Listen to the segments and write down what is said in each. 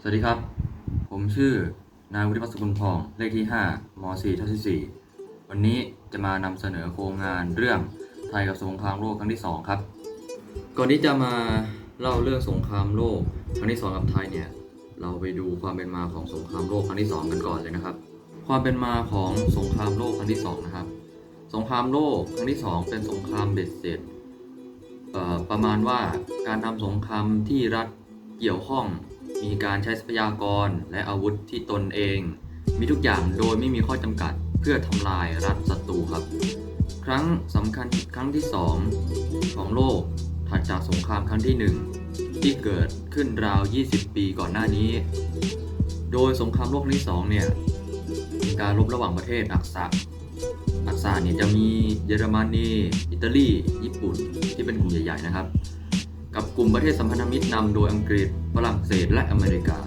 สวัสดีครับ ผมชื่อนายวุฒิพัฒน์สกุลพอง เลขที่ 5ม4ทับที่4วันนี้จะมานำเสนอโครงงานเรื่องไทยกับสงครามโลกครั้งที่ 2 ครับ ก่อนที่จะมาเล่าเรื่องสงครามโลกครั้งที่ 2 กับไทยเนี่ย เราไปดูความเป็นมาของสงครามโลกครั้งที่ 2 กันก่อนเลยนะครับ ความเป็นมาของสงครามโลกครั้งที่ 2 นะครับ สงครามโลกครั้งที่ 2 เป็นสงครามเบ็ดเสร็จเอ่อ ประมาณว่าการทำสงครามที่รัฐเกี่ยวข้อง มีการใช้ทรัพยากรและอาวุธที่ตนเอง มีทุกอย่างโดยไม่มีข้อจำกัดเพื่อทำลายรัฐศัตรูครับ ครั้งสำคัญครั้งที่ 2 ของโลกถัดจากสงครามครั้งที่ 1 ที่เกิดขึ้นราว 20 ปีก่อนหน้านี้ โดยสงครามโลกครั้งที่2เนี่ยการรบระหว่างประเทศอักษะ อักษะเนี่ยจะมีเยอรมนีอิตาลี ญี่ปุ่นที่เป็นกลุ่มใหญ่ๆนะครับ กับกลุ่มประเทศสัมพันธมิตรนำโดยอังกฤษฝรั่งเศสและอเมริกา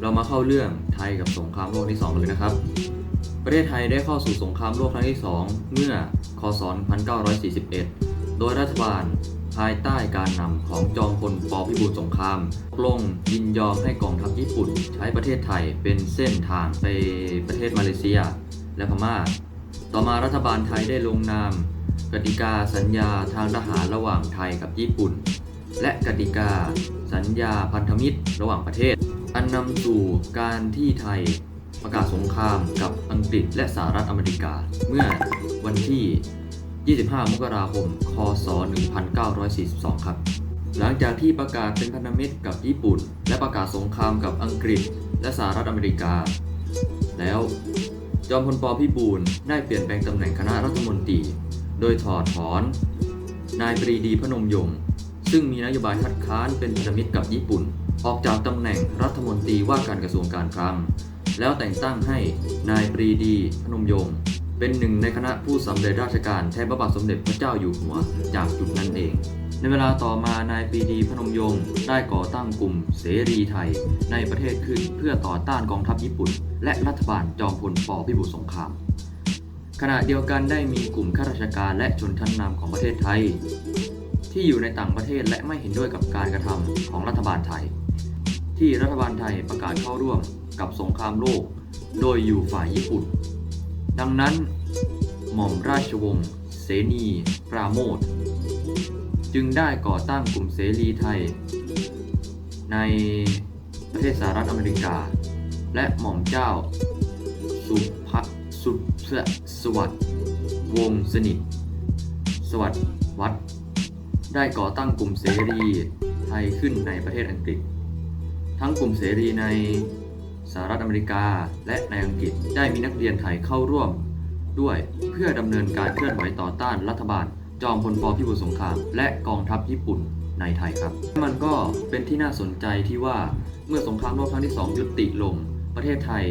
เรามาเข้าเรื่องไทยกับสงครามโลกที่ 2 เลยนะครับ ประเทศไทยได้เข้าสู่สงครามโลกครั้งที่ 2 เมื่อคศ 1941 โดยรัฐบาลภายใต้การนำของจอมพลปพิบูลสงครามตกลงยินยอมให้กองทัพญี่ปุ่น ใช้ประเทศไทยเป็นเส้นทางไปประเทศมาเลเซีย และพม่า ต่อมารัฐบาลไทยได้ลงนาม กติกาสัญญาทางทหารระหว่างไทยกับญี่ปุ่น และกติกาสัญญาพันธมิตรระหว่างประเทศ อันนำสู่การที่ไทยประกาศสงครามกับอังกฤษและสหรัฐอเมริกา เมื่อวันที่ 25 มกราคม คศ 1942 ครับ หลังจากที่ประกาศเป็นพันธมิตรกับญี่ปุ่น และประกาศสงครามกับอังกฤษและสหรัฐอเมริกา แล้ว จอมพลปพิบูลได้เปลี่ยนแปลงตำแหน่งคณะรัฐมนตรี โดยถอดถอน นายปรีดีพนมยงค์ซึ่งมีนโยบายคัดค้านเป็นพันธมิตรกับญี่ปุ่น ออกจากตำแหน่งรัฐมนตรีว่าการกระทรวงการคลัง แล้วแต่งตั้งให้นายปรีดีพนมยงค์ เป็นหนึ่งในคณะผู้สำเร็จราชการแทนพระบาทสมเด็จพระเจ้าอยู่หัวจากจุดนั้นเอง ในเวลาต่อมานายปีดีพนมยงค์ได้ก่อตั้งกลุ่มเสรีไทย ในประเทศขึ้นเพื่อต่อต้านกองทัพญี่ปุ่น และรัฐบาลจอมพลปพิบูลสงคราม ขณะเดียวกันได้มีกลุ่มข้าราชการและชนชั้นนำของประเทศไทย ที่อยู่ในต่างประเทศและไม่เห็นด้วยกับการกระทำของรัฐบาลไทย ที่รัฐบาลไทยประกาศเข้าร่วมกับสงครามโลก โดยอยู่ฝ่ายญี่ปุ่น ดังนั้นหม่อมราชวงศ์เสนี ปราโมทจึงได้ก่อตั้งกลุ่มเสรีไทย ในประเทศสหรัฐอเมริกา และหม่อมเจ้า สุภสุภสวัสดิ์วงศ์สนิท สวัสดิ์วัด ได้ก่อตั้งกลุ่มเสรีไทยขึ้นในประเทศอังกฤษ ทั้งกลุ่มเสรีใน สหรัฐอเมริกา และในอังกฤษได้มีนักเรียนไทยเข้าร่วม ด้วยเพื่อดำเนินการเคลื่อนไหวต่อต้านรัฐบาล จอมพลปพิบูลสงครามและกองทัพญี่ปุ่นในไทยครับ มันก็เป็นที่น่าสนใจที่ว่าเมื่อสงครามโลกครั้งที่ 2 ยุติลง ประเทศไทย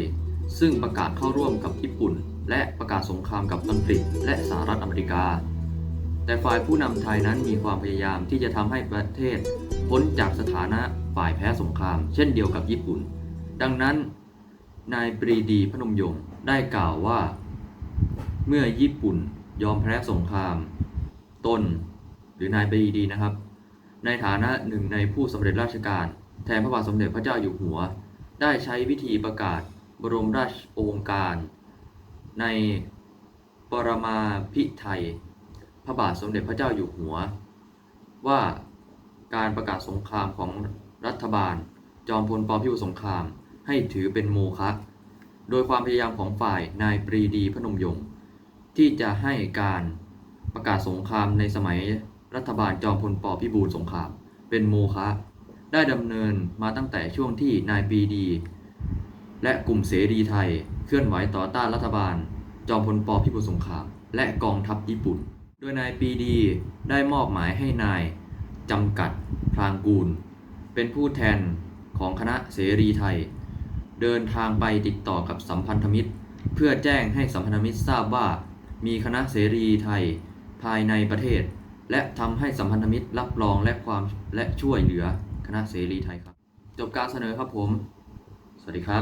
ซึ่งประกาศเข้าร่วมกับญี่ปุ่น และประกาศสงครามกับอังกฤษ และสหรัฐอเมริกา แต่ฝ่ายผู้นำไทยนั้นมีความพยายามที่จะทำให้ประเทศพ้นจากสถานะฝ่ายแพ้สงคราม เช่นเดียวกับญี่ปุ่น ดังนั้น นายปรีดีพนมยงค์ได้กล่าวว่า เมื่อญี่ปุ่นยอมแพ้สงคราม ตนหรือนายปรีดีนะครับ ในฐานะหนึ่งในผู้สำเร็จราชการ แทนพระบาทสมเด็จพระเจ้าอยู่หัว ได้ใช้วิธีประกาศบรมราชโองการ ในปรมาภิไธยพระบาทสมเด็จพระเจ้าอยู่หัว ว่าการประกาศสงครามของรัฐบาล จอมพลปพิบูลสงคราม ให้ถือเป็นโมฆะโดยความพยายามของฝ่ายนายปรีดีพนมยงค์ที่จะให้การประกาศสงครามในสมัยรัฐบาลจอมพลปพิบูลสงคราม เป็นโมฆะได้ดำเนินมาตั้งแต่ช่วงที่นายปรีดี และกลุ่มเสรีไทยเคลื่อนไหวต่อต้านรัฐบาล จอมพลปพิบูลสงคราม และกองทัพญี่ปุ่น โดยนายปรีดีได้มอบหมายให้นายจำกัดพลางกูล เป็นผู้แทนของคณะเสรีไทย เดินทางไปติดต่อกับสัมพันธมิตร เพื่อแจ้งให้สัมพันธมิตรทราบว่า มีคณะเสรีไทยภายในประเทศ และทำให้สัมพันธมิตรรับรองและความและช่วยเหลือคณะเสรีไทยครับ จบการเสนอครับผม สวัสดีครับ